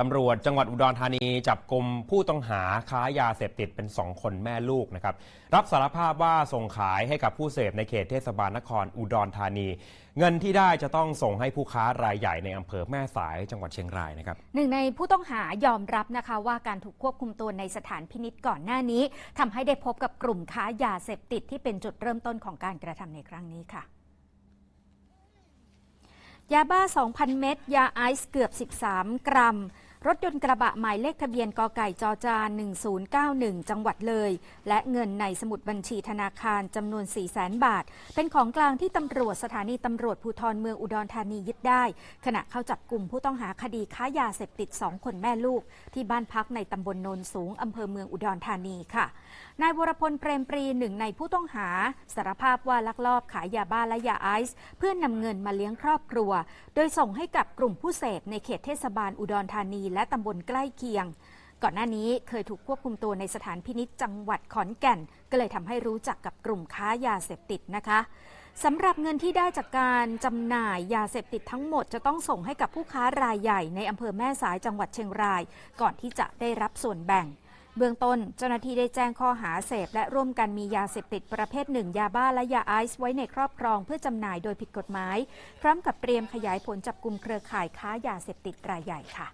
ตำรวจจังหวัดอุดรธานี จับกลุ่มผู้ต้องหาค้ายาเสพติดเป็นสองคนแม่ลูกนะครับ รับสารภาพว่าส่งขายให้กับผู้เสพในเขตเทศบาลนครอุดรธานี เงินที่ได้จะต้องส่งให้ผู้ค้ารายใหญ่ในอำเภอแม่สายจังหวัดเชียงรายนะครับหนึ่งในผู้ต้องหายอมรับนะคะว่าการถูกควบคุมตัวในสถานพินิษก่อนหน้านี้ทำให้ได้พบกับกลุ่มค้ายาเสพติดที่เป็นจุดเริ่มต้นของการกระทำในครั้งนี้ค่ะยาบ้า 2,000 เม็ดยาไอซ์เกือบ 13 กรัม รถยนต์กระบะหมายเลขทะเบียนกไก่จอจาน1091 จังหวัดเลย และเงินในสมุดบัญชีธนาคารจำนวน400,000 บาท เป็นของกลางที่ตำรวจสถานีตำรวจภูธรเมืองอุดรธานียึดได้ ขณะเข้าจับกลุ่มผู้ต้องหาคดีค้ายาเสพติด 2 คนแม่ลูก ที่บ้านพักในตำบลโนนสูงอำเภอเมืองอุดรธานีค่ะนายวรพลเปรมปรีหนึ่งในผู้ต้องหาสารภาพว่าลักลอบขายยาบ้าและยาไอซ์เพื่อนนำเงินมาเลี้ยงครอบครัว โดยส่งให้กับกลุ่มผู้เสพในเขตเทศบาลอุดรธานีและตำบลใกล้เคียง ก่อนหน้านี้เคยถูกควบคุมตัวในสถานพินิษจังหวัดขอนแก่น ก็เลยทำให้รู้จักกับกลุ่มค้ายาเสพติดนะคะสำหรับเงินที่ได้จากการจำหน่ายยาเสพติดทั้งหมดจะต้องส่งให้กับผู้ค้ารายใหญ่ในอำเภอแม่สายจังหวัดเชียงราย ก่อนที่จะได้รับส่วนแบ่ง เบื้องต้นเจ้าหน้าที่ได้แจ้งข้อหาเสพ และร่วมกันมียาเสพติดประเภทหนึ่งยาบ้าและยาไอซ์ไว้ในครอบครองเพื่อจำหน่ายโดยผิดกฎหมาย พร้อมกับเตรียมขยายผลจับกลุ่มเครือข่ายค้ายาเสพติดรายใหญ่ค่ะ